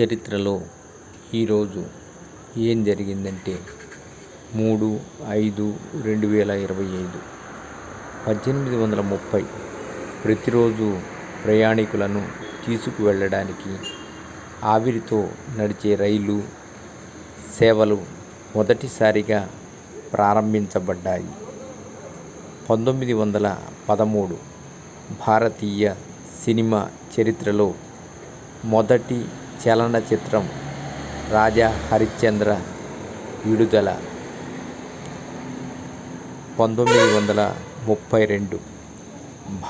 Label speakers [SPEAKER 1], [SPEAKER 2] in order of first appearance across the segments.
[SPEAKER 1] చరిత్రలో ఈరోజు ఏం జరిగిందంటే మూడు ఐదు రెండు వేల ఇరవై ఐదు పద్దెనిమిది వందల ముప్పై ప్రతిరోజు ప్రయాణికులను తీసుకువెళ్ళడానికి ఆవిరితో నడిచే రైలు సేవలు మొదటిసారిగా ప్రారంభించబడ్డాయి. పంతొమ్మిది వందల పదమూడు భారతీయ సినిమా చరిత్రలో మొదటి చలనచిత్రం రాజా హరిశ్చంద్ర విడుదల పంతొమ్మిది వందల ముప్పై రెండు.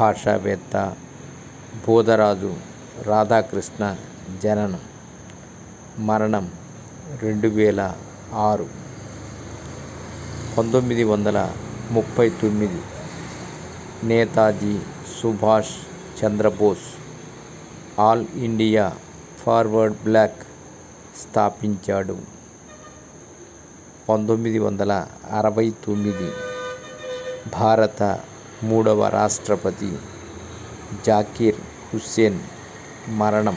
[SPEAKER 1] భాషావేత్త బోధరాజు రాధాకృష్ణ జననం. మరణం రెండు వేల ఆరు. పంతొమ్మిది వందల ముప్పై తొమ్మిది. Netaji Subhash Chandrabose All India Forward Bloc స్థాపించాడు. పంతొమ్మిది వందల అరవై తొమ్మిది భారత మూడవ రాష్ట్రపతి జాకీర్ హుస్సేన్ మరణం.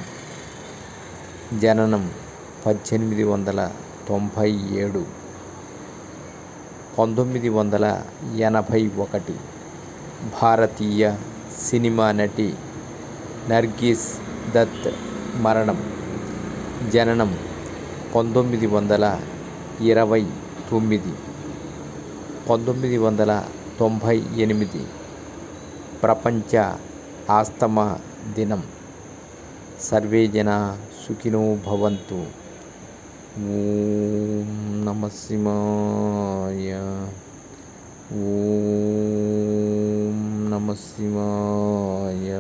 [SPEAKER 1] జననం పద్దెనిమిది వందల తొంభై ఏడు. పంతొమ్మిది వందల ఎనభై ఒకటి భారతీయ సినిమా నటి నర్గీస్ దత్ మరణం జననం పంతొమ్మిది వందల ఇరవై తొమ్మిది పంతొమ్మిది వందల తొంభై ఎనిమిది. ప్రపంచ ఆస్తమా దినం. సర్వే జన సుఖినో భవంతు. ఓం నమ శివాయ. ఓం నమ శివాయ.